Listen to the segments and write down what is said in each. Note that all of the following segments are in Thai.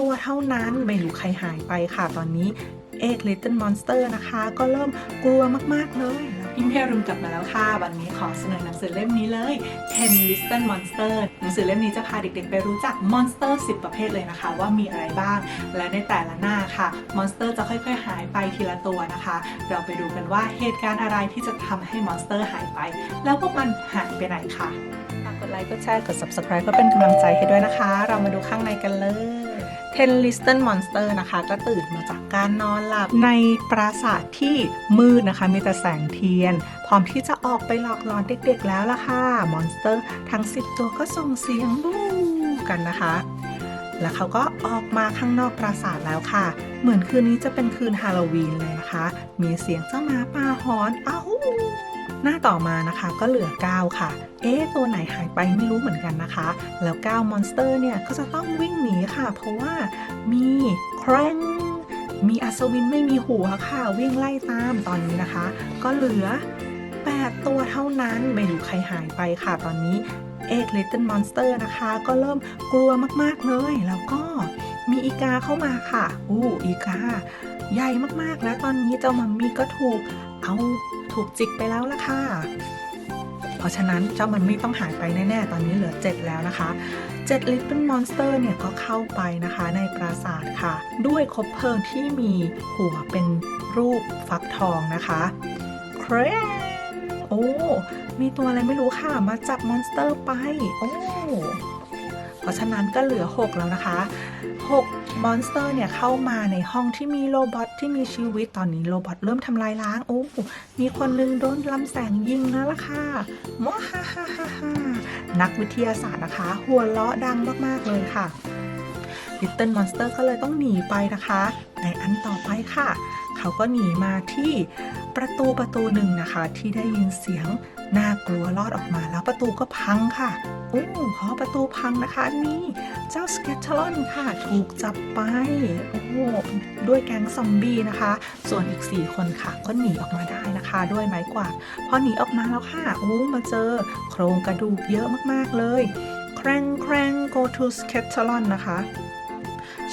ตัวเท่านั้นไม่รู้ใครหายไปค่ะตอนนี้เอก Little Monster นะคะ ก็เริ่มกลัวมาก ๆ เลยแล้วพิมพ์เพรุมกลับมาแล้วค่ะ วันนี้ขอเสนอหนังสือเล่มนี้เลย10 Little Monster หนังสือเล่มนี้จะพาเด็กๆ ไปรู้จักมอนสเตอร์ 10 ประเภทเลยนะคะ ว่ามีอะไรบ้าง และในแต่ละหน้าค่ะมอนสเตอร์จะค่อยๆ หายไปทีละตัวนะคะ เราไปดูกันว่าเหตุการณ์อะไรที่จะทำให้มอนสเตอร์หายไป แล้วพวกมันหายไปไหนค่ะฝากกดไลค์กดแชร์กด subscribe เพื่อเป็นกำลังใจให้ด้วยนะคะ เรามาดูข้างในกันเลย Ten Little Monster นะคะ ก็ตื่นมาจากการนอนหลับในปราสาทที่มืดนะคะ มีแต่แสงเทียน พร้อมที่จะออกไปหลอกหลอนเด็กๆแล้วล่ะค่ะ มอนสเตอร์ทั้ง 10 ตัวก็ส่งเสียงบู๊กันนะคะ แล้วเขาก็ออกมาข้างนอกปราสาทแล้วค่ะ เหมือนคืนนี้จะเป็นคืนฮาโลวีนเลยนะคะ มีเสียงเจ้าหมาป่าหอน อ้าว หน้าต่อมานะคะก็เหลือ 9 ค่ะ เอ๊ตัวไหนหายไปไม่รู้เหมือนกันนะคะ แล้ว9มอนสเตอร์เนี่ยก็จะต้องวิ่งหนีค่ะ เพราะว่ามีแครงมีอัศวินไม่มีหัวค่ะ วิ่งไล่ตามตอนนี้นะคะ ก็เหลือ 8 ตัวเท่านั้นไม่รู้ใครหายไปค่ะตอนนี้เอ็ก Little Monster นะคะ ก็เริ่มกลัวมากๆเลย แล้วก็มีอีกาเข้ามาค่ะ อู้อีกา ใหญ่มากๆแล้วตอนนี้เจ้ามัมมี่ก็ถูกเอา ถูกจิกไปแล้วล่ะค่ะ เพราะฉะนั้นเจ้ามัมมี่ต้องหายไปแน่ ๆ ตอนนี้เหลือ 7 แล้วนะคะ7 Little Monster เนี่ยก็เข้าไปนะคะในปราสาทค่ะ ด้วยคบเพลิงที่มีหัวเป็นรูปฟักทองนะคะเครนโอ้ มีตัวอะไรไม่รู้ค่ะ มาจับมอนสเตอร์ไป โอ้ เพราะฉะนั้นก็เหลือ 6 แล้วนะคะ 6 มอนสเตอร์เนี่ยเข้ามาในห้องที่มีโรบอทที่มีชีวิตตอนนี้โรบอทเริ่มทำลายล้าง โอ้ มีคนนึงโดนลำแสงยิงแล้วล่ะค่ะมฮ่าฮ่าฮ่าฮ่านักวิทยาศาสตร์นะคะ หัวเราะดังมาก ๆ เลยค่ะ Little Monster ก็เลยต้องหนีไปนะคะ ในอันต่อไปค่ะ เขาก็หนีมาที่ประตูประตูหนึ่งนะคะ ที่ได้ยินเสียงน่ากลัวลอดออกมาแล้วประตูก็พังค่ะโอ้พอประตูพังนะคะนี่เจ้าสเกตเทลอนค่ะ ถูกจับไปโอ้ด้วยแก๊งซอมบี้นะคะ ส่วนอีก 4 คนค่ะ ก็หนีออกมาได้นะคะ ด้วยไม้กวาดพอหนีออกมาแล้วค่ะโอ้มาเจอ โครงกระดูกเยอะมากๆเลย แครงแครง go to s k e t e l o n นะคะ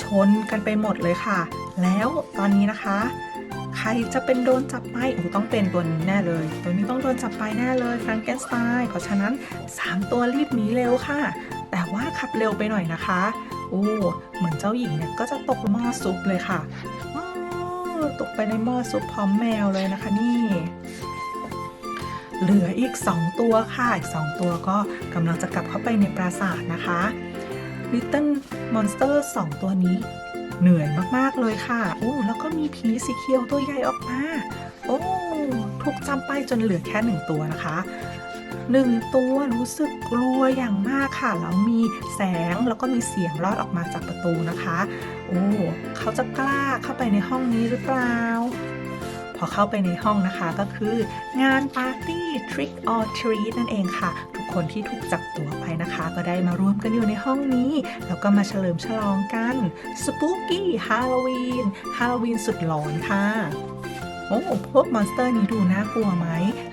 ชนกันไปหมดเลยค่ะ แล้วตอนนี้นะคะ ใครจะเป็นโดนจับไปโอ้ต้องเป็นตัวนี้แน่เลย ตัวนี้ต้องโดนจับไปแน่เลยแฟรงเกนสไตน์เพราะฉะนั้น 3 ตัวรีบหนีเร็วค่ะ แต่ว่าขับเร็วไปหน่อยนะคะโอ้เหมือนเจ้าหญิงเนี่ยก็จะตกหม้อซุปเลยค่ะอ้ตกไปในหม้อซุปพร้อมแมวเลยนะคะนี่เหลืออีก 2 ตัวค่ะ อีก 2 ตัวก็กำลังจะกลับเข้าไปในปราสาทนะคะ Little Monster 2ตัวนี้ เหนื่อยมากๆเลยค่ะโอ้แล้วก็มีผีสีเขียวตัวใหญ่ออกมา โอ้ถูกจำไปจนเหลือแค่หนึ่งตัวนะคะหนึ่งตัวรู้สึกกลัวอย่างมากค่ะ แล้วมีแสงแล้วก็มีเสียงรอดออกมาจากประตูนะคะ โอ้ เขาจะกล้าเข้าไปในห้องนี้หรือเปล่า พอเข้าไปในห้องนะคะก็คืองานปาร์ตี้ Trick or Treat นั่นเองค่ะ ทุกคนที่ถูกจับตัวไปนะคะ ก็ได้มารวมกันอยู่ในห้องนี้ แล้วก็มาเฉลิมฉลองกัน Spooky Halloween Halloween สุดหลอนค่ะโอ้พวกมอนสเตอร์นี้ดูน่ากลัวไหม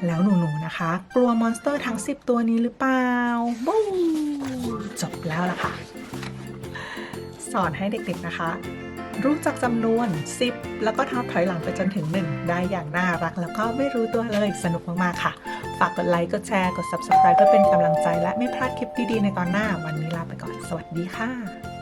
แล้วหนูๆนะคะ กลัวมอนสเตอร์ทั้ง 10 ตัวนี้หรือเปล่าบูจบแล้วล่ะค่ะ สอนให้เด็กๆนะคะ รู้จักจำนวน 10 แล้วก็ทับถอยหลังไปจนถึง 1 ได้อย่างน่ารัก แล้วก็ไม่รู้ตัวเลยสนุกมากๆค่ะ ฝากกดไลค์ กดแชร์ กด Subscribe เพื่อเป็นกำลังใจและไม่พลาดคลิปดีๆในตอนหน้า วันนี้ลาไปก่อน สวัสดีค่ะ